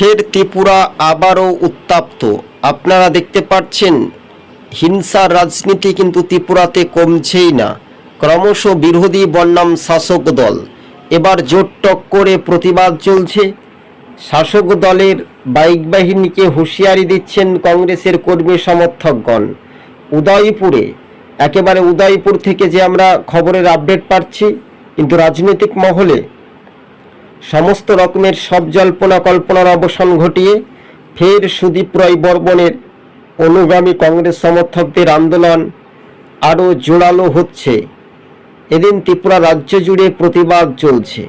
ফের ত্রিপুরা আবারও উত্তাপ্ত। আপনারা দেখতে পাচ্ছেন, হিংসার রাজনীতি কিন্তু ত্রিপুরাতে কমছেই না। ক্রমশ বিরোধী বন্যাম শাসক দল। এবার জোট টক্করে প্রতিবাদ চলছে। শাসক দলের বাইক বাহিনীকে হুঁশিয়ারি দিচ্ছেন কংগ্রেসের কর্মী সমর্থকগণ। উদয়পুরে, একেবারে উদয়পুর থেকে যে আমরা খবরের আপডেট পাচ্ছি, কিন্তু রাজনৈতিক মহলে সমস্ত রকমের সব জল্পনা কল্পনার অবসান ঘটিয়ে ফের সুদীপ রায় বর্মনের অনুগামী কংগ্রেস সমর্থকদের আন্দোলন আরও জোরালো হচ্ছে। এদিন ত্রিপুরা রাজ্য জুড়ে প্রতিবাদ চলছে।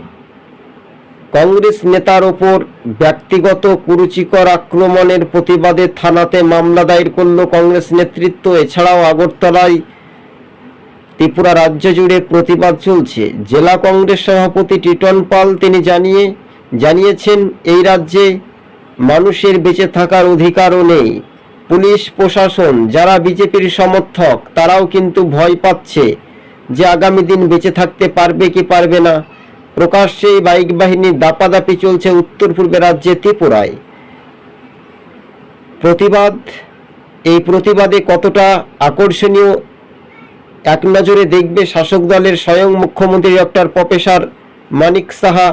কংগ্রেস নেতার ওপর ব্যক্তিগত কুরুচিকর আক্রমণের প্রতিবাদে থানাতে মামলা দায়ের করল কংগ্রেস নেতৃত্ব। এছাড়াও আগরতলায় ত্রিপুরা রাজ্য জুড়ে প্রতিবাদ চলছে। জেলা কংগ্রেস সভাপতি টিটন পাল তিনি জানিয়ে, জানিয়েছেন, এই রাজ্যে মানুষের বেঁচে থাকার অধিকারও নেই। পুলিশ, প্রশাসন, যারা বিজেপির সমর্থক, তারাও কিন্তু ভয় পাচ্ছে যে আগামী দিন বেঁচে থাকতে পারবে কি পারবে না। প্রকাশ্যে বাইক বাহিনীর দাপাদাপি চলছে উত্তর পূর্বে রাজ্যে ত্রিপুরায়। প্রতিবাদ, এই প্রতিবাদে কতটা আকর্ষণীয় এক নজরে দেখবে শাসক দলের স্বয়ং মুখ্যমন্ত্রী ডক্টর প্রফেসর মানিক সাহা।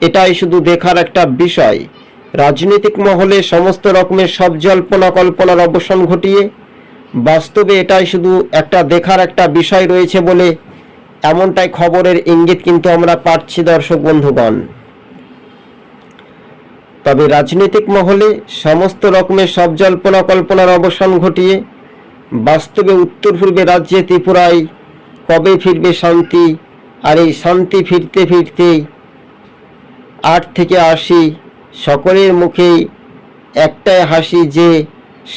এটাই শুধু দেখার একটা বিষয়। রাজনৈতিক মহলে সমস্ত রকমের সব জল্পনা কল্পনার অবসান ঘটিয়ে, বাস্তবে এটাই শুধু একটা দেখার একটা বিষয় রয়েছে বলে এমনটাই খবরের ইঙ্গিত কিন্তু আমরা পাচ্ছি দর্শক বন্ধুগণ। তবে রাজনৈতিক মহলে সমস্ত রকমের সব জল্পনা কল্পনার অবসান ঘটিয়ে বাস্তবে উত্তর পূর্বে রাজ্যে ত্রিপুরায় কবে ফিরবে শান্তি? আর এই শান্তি ফিরতে ফিরতে আট থেকে আশি সকলের মুখেই একটাই হাসি যে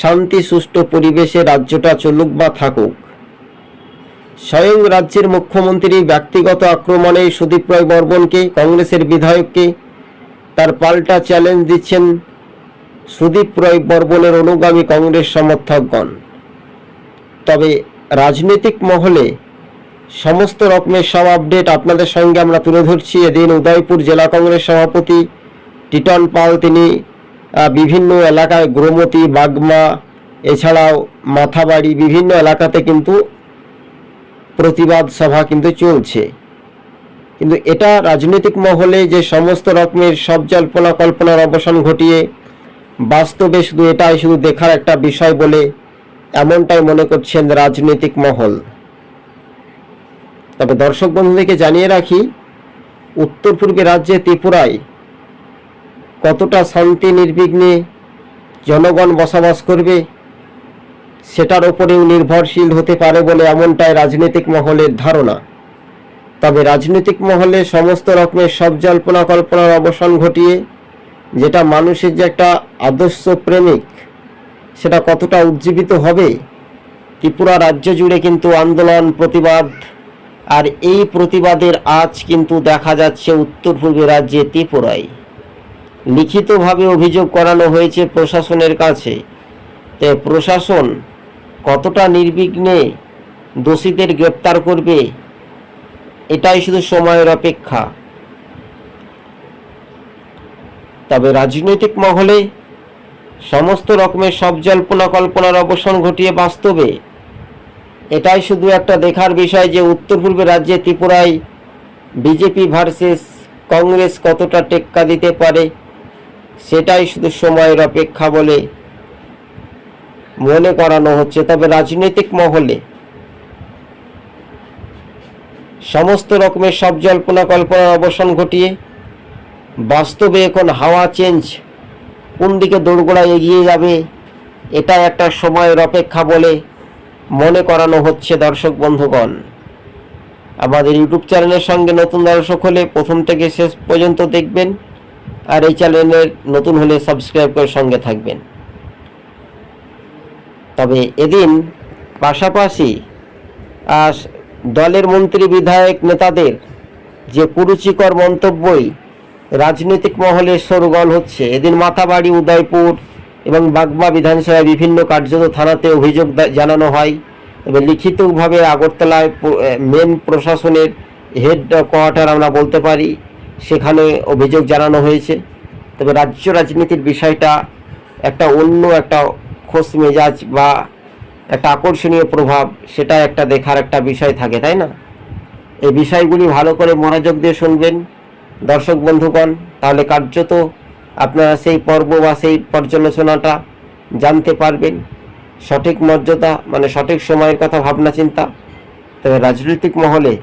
শান্তি সুষ্ঠু পরিবেশে রাজ্যটা চলুক বা থাকুক। স্বয়ং রাজ্যের মুখ্যমন্ত্রী ব্যক্তিগত আক্রমণে সুদীপ রায় বর্মনকে, কংগ্রেসের বিধায়ককে তার পাল্টা চ্যালেঞ্জ দিচ্ছেন সুদীপ রায় বর্মনের অনুগামী কংগ্রেস সমর্থকগণ। তবে রাজনৈতিক মহলে সমস্ত রকমের সব আপডেট আপনাদের সঙ্গে আমরা তুলে ধরছি। এদিন উদয়পুর জেলা কংগ্রেস সভাপতি টিটন পাল, তিনি বিভিন্ন এলাকায় গ্রমতি বাগমা, এছাড়াও মাথাবাড়ি বিভিন্ন এলাকাতে কিন্তু প্রতিবাদ সভা কিন্তু চলছে। কিন্তু এটা রাজনৈতিক মহলে যে সমস্ত রকমের সব জল্পনা কল্পনার অবসান ঘটিয়ে বাস্তবে শুধু এটাই শুধু দেখার একটা বিষয় বলে এমনটাই মনে করছেন রাজনৈতিক মহল। তবে দর্শক বন্ধুদেরকে জানিয়ে রাখি, উত্তর পূর্বে রাজ্যে ত্রিপুরায় কতটা শান্তি নির্বিঘ্নে জনগণ বসবাস করবে, সেটার ওপরেও নির্ভরশীল হতে পারে বলে এমনটাই রাজনৈতিক মহলের ধারণা। তবে রাজনৈতিক মহলে সমস্ত রকমের সব জল্পনা কল্পনার অবসান ঘটিয়ে, যেটা মানুষের যে একটা আদর্শ প্রেমিক সেটা কতটা উজ্জীবিত হবে? ত্রিপুরা রাজ্য জুড়ে কিন্তু আন্দোলন, প্রতিবাদ, আর এই প্রতিবাদের আজ কিন্তু দেখা যাচ্ছে উত্তর পূর্বে রাজ্যে ত্রিপুরায়। লিখিতভাবে অভিযোগ করানো হয়েছে প্রশাসনের কাছে। তো প্রশাসন কতটা নির্বিঘ্নে দোষীদের গ্রেপ্তার করবে, এটাই শুধু সময়ের অপেক্ষা। তবে রাজনৈতিক মহলে সমস্ত রকমের সব জল্পনা কল্পনার অবসান ঘটিয়ে বাস্তবে। এটাই শুধু একটা দেখার বিষয় যে উত্তর পূর্বে রাজ্যে ত্রিপুরায় বিজেপি ভার্সেস কংগ্রেস কতটা টেক্কা দিতে পারে, সেটাই শুধু সময়ের অপেক্ষা বলে মনে করানো হচ্ছে। তবে রাজনৈতিক মহলে সমস্ত রকমের সব জল্পনা কল্পনার অবসান ঘটিয়ে বাস্তবে এখন হাওয়া চেঞ্জ কোন দিকে দৌড়গোড়ায় এগিয়ে যাবে এটা একটা সময়ের অপেক্ষা বলে মনে করানো হচ্ছে দর্শক বন্ধুগণ। আমাদের ইউটিউব চ্যানেলের সঙ্গে নতুন দর্শক হলে প্রথম থেকে শেষ পর্যন্ত দেখবেন, আর এই চ্যানেলের নতুন হলে সাবস্ক্রাইব করে সঙ্গে থাকবেন। তবে এদিন পাশাপাশি দলের মন্ত্রী বিধায়ক নেতাদের যে কুরুচিকর মন্তব্যই রাজনৈতিক মহলে সরগোল হচ্ছে। এদিন মাথাবাড়ি, উদয়পুর এবং বাগমা বিধানসভায় বিভিন্ন কার্যত থানাতে অভিযোগ জানানো হয়। তবে লিখিতভাবে আগরতলায় মেন প্রশাসনের হেড কোয়ার্টার আমরা বলতে পারি, সেখানে অভিযোগ জানানো হয়েছে। তবে রাজ্য রাজনীতির বিষয়টা একটা অন্য একটা খোশ মেজাজ বা একটা আকর্ষণীয় প্রভাব, সেটা একটা দেখার একটা বিষয় থাকে, তাই না? এই বিষয়গুলি ভালো করে মনোযোগ দিয়ে শুনবেন। দর্শক বন্ধুগণ, তাহলে কার্যত আপনারা সেই পর্ব বা সেই পর্যালোচনাটা জানতে পারবেন। সঠিক মর্যাদা মানে সঠিক সময়ের কথা ভাবনা চিন্তা, তবে রাজনৈতিক মহলে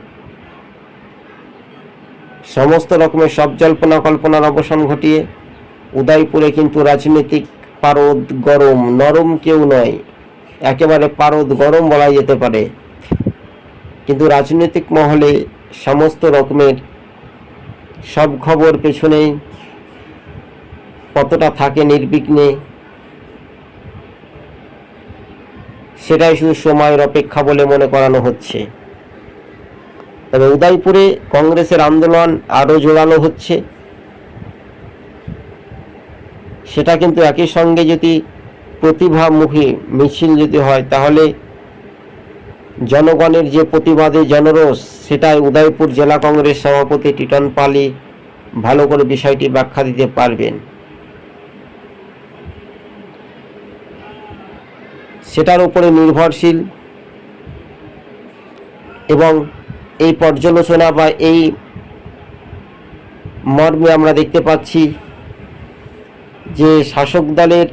সমস্ত রকমের সব জল্পনা কল্পনার অবসান ঘটিয়ে উদয়পুরে কিন্তু রাজনৈতিক পারদ গরম, নরম কেউ নয়, একেবারে পারদ গরম বলা যেতে পারে। কিন্তু রাজনৈতিক মহলে সমস্ত রকমের সব খবর পেছনে কতটা থাকে নির্বিঘ্নে। সেটাই শুধু সময়ের অপেক্ষা বলে মনে করানো হচ্ছে। তবে উদয়পুরে কংগ্রেসের আন্দোলন আরও জোরালো হচ্ছে। সেটা কিন্তু একই সঙ্গে যদি প্রতিভামুখী মিছিল যদি হয়, তাহলে জনগণের যে প্রতিবাদে জনরোষ, সেটাই উদয়পুর জেলা কংগ্রেস সভাপতি টিটন পালি ভালো করে বিষয়টি ব্যাখ্যা দিতে পারবেন। সেটার উপরে নির্ভরশীল এবং এই পর্যালোচনা বা এই মর্মে আমরা দেখতে পাচ্ছি যে শাসক দলের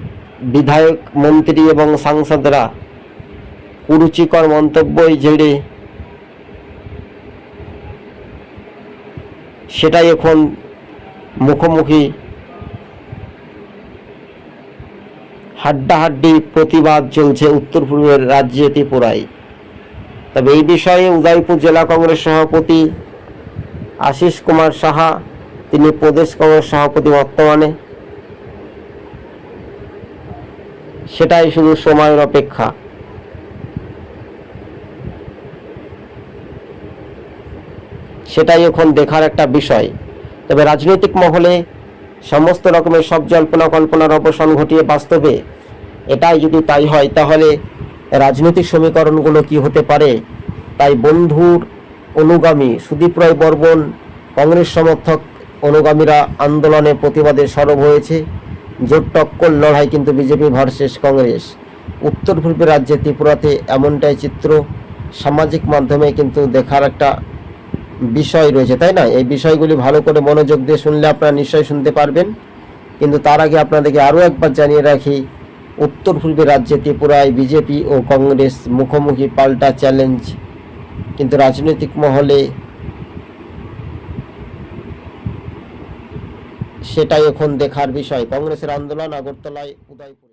বিধায়ক, মন্ত্রী এবং সাংসদরা কুরুচিকর মন্তব্যই জেড়ে সেটাই এখন মুখোমুখি হাড্ডাহাড্ডি প্রতিবাদ চলছে উত্তর পূর্বের রাজ্যে ত্রিপুরায়। তবে এই বিষয়ে উদয়পুর জেলা কংগ্রেস সভাপতি আশিস কুমার সাহা, তিনি প্রদেশ কংগ্রেস সভাপতি বর্তমানে। সেটাই শুধু সময়ের অপেক্ষা। সেটাই এখন দেখার একটা বিষয়। তবে রাজনৈতিক মহলে সমস্ত রকমের সব জল্পনা কল্পনার অবসান ঘটিয়ে বাস্তবে এটাই যদি তাই হয়, তাহলে রাজনৈতিক সমীকরণগুলো কি হতে পারে? তাই বন্ধুর অনুগামী সুদীপ রায় বর্মন, কংগ্রেস সমর্থক অনুগামীরা আন্দোলনে প্রতিবাদে সরব হয়েছে। জোট টক্কর লড়াই কিন্তু বিজেপি ভার্সেস কংগ্রেস। উত্তর পূর্বের রাজ্যে ত্রিপুরাতে এমনটাই চিত্র সামাজিক মাধ্যমে কিন্তু দেখার একটা বিষয় রয়েছে, তাই না? এই বিষয়গুলি ভালো করে মনোযোগ দিয়ে শুনলে আপনারা নিশ্চয়ই শুনতে পারবেন। কিন্তু তার আগে আপনাদেরকে আরও একবার জানিয়ে রাখি, উত্তর পূর্বের রাজ্যে ত্রিপুরায় বিজেপি ও কংগ্রেস মুখোমুখি পাল্টা চ্যালেঞ্জ। কিন্তু রাজনৈতিক মহলে সেটাই এখন দেখার বিষয়। কংগ্রেসের আন্দোলন আগরতলায়, উদয়পুরে।